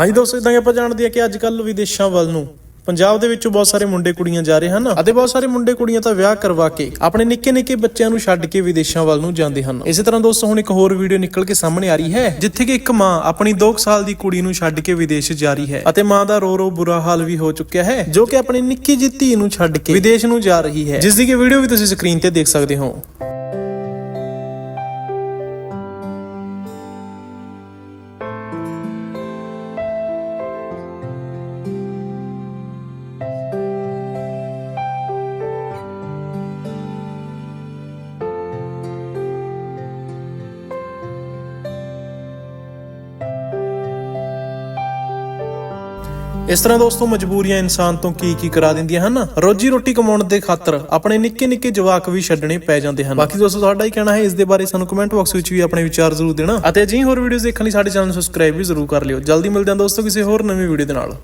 ਹਾਂਜੀ ਦੋਸਤੋ ਇਦਾਂ ਆਪਾਂ ਜਾਣਦੇ ਹਾਂ ਕਿ ਅੱਜ ਕੱਲ ਵਿਦੇਸ਼ਾਂ ਵੱਲ ਨੂੰ ਪੰਜਾਬ ਦੇ ਵਿੱਚੋਂ ਬਹੁਤ ਸਾਰੇ ਮੁੰਡੇ ਕੁੜੀਆਂ ਜਾ ਰਹੇ ਹਨ ਅਤੇ ਬਹੁਤ ਸਾਰੇ ਮੁੰਡੇ ਕੁੜੀਆਂ ਤਾਂ ਵਿਆਹ ਕਰਵਾ ਕੇ ਆਪਣੇ ਨਿੱਕੇ ਨਿੱਕੇ ਬੱਚਿਆਂ ਨੂੰ ਛੱਡ ਕੇ ਵਿਦੇਸ਼ਾਂ ਵੱਲ ਨੂੰ ਜਾਂਦੇ ਹਨ। ਇਸੇ ਤਰ੍ਹਾਂ ਦੋਸਤੋ, ਹੁਣ ਇੱਕ ਹੋਰ ਵੀਡੀਓ ਨਿਕਲ ਕੇ ਸਾਹਮਣੇ ਆ ਰਹੀ ਹੈ, ਜਿੱਥੇ ਕਿ ਇੱਕ ਮਾਂ ਆਪਣੀ 2 ਸਾਲ ਦੀ ਕੁੜੀ ਨੂੰ ਛੱਡ ਕੇ ਵਿਦੇਸ਼ ਜਾ ਰਹੀ ਹੈ ਅਤੇ ਮਾਂ ਦਾ ਰੋ ਰੋ ਬੁਰਾ ਹਾਲ ਵੀ ਹੋ ਚੁੱਕਿਆ ਹੈ, ਜੋ ਕਿ ਆਪਣੀ ਨਿੱਕੀ ਜਿਹੀ ਧੀ ਨੂੰ ਛੱਡ ਕੇ ਵਿਦੇਸ਼ ਨੂੰ ਜਾ ਰਹੀ ਹੈ। ਜਿਸ ਦੀ ਕਿ ਵੀਡੀਓ ਵੀ ਤੁਸੀਂ ਸਕਰੀਨ ਤੇ ਦੇਖ ਸਕਦੇ ਹੋ। ਇਸ ਤਰ੍ਹਾਂ ਦੋਸਤੋ, ਮਜਬੂਰੀਆਂ ਇਨਸਾਨ ਤੋਂ ਕੀ ਕੀ ਕਰਾ ਦਿੰਦੀਆਂ ਹਨ? ਰੋਜੀ ਰੋਟੀ ਕਮਾਉਣ ਦੇ ਖਾਤਰ ਆਪਣੇ ਨਿੱਕੇ ਨਿੱਕੇ ਜਵਾਕ ਵੀ ਛੱਡਣੇ ਪੈ ਜਾਂਦੇ ਹਨ। ਬਾਕੀ ਦੋਸਤੋ, ਤੁਹਾਡਾ ਹੀ ਕਹਿਣਾ ਹੈ, ਇਸ ਦੇ ਬਾਰੇ ਸਾਨੂੰ ਕਮੈਂਟ ਬਾਕਸ ਵਿੱਚ ਵੀ ਆਪਣੇ ਵਿਚਾਰ ਜ਼ਰੂਰ ਦੇਣਾ। ਅਤੇ ਅਜਿਹੀ ਹੋਰ ਵੀਡੀਓਜ਼ ਦੇਖਣ ਲਈ ਸਾਡੇ ਚੈਨਲ ਨੂੰ ਸਬਸਕ੍ਰਾਈਬ ਵੀ ਜ਼ਰੂਰ ਕਰ ਲਿਓ। ਜਲਦੀ ਮਿਲਦੇ ਹਾਂ ਦੋਸਤੋ ਕਿਸੇ ਹੋਰ ਨਵੀਂ ਵੀਡੀਓ ਦੇ ਨਾਲ।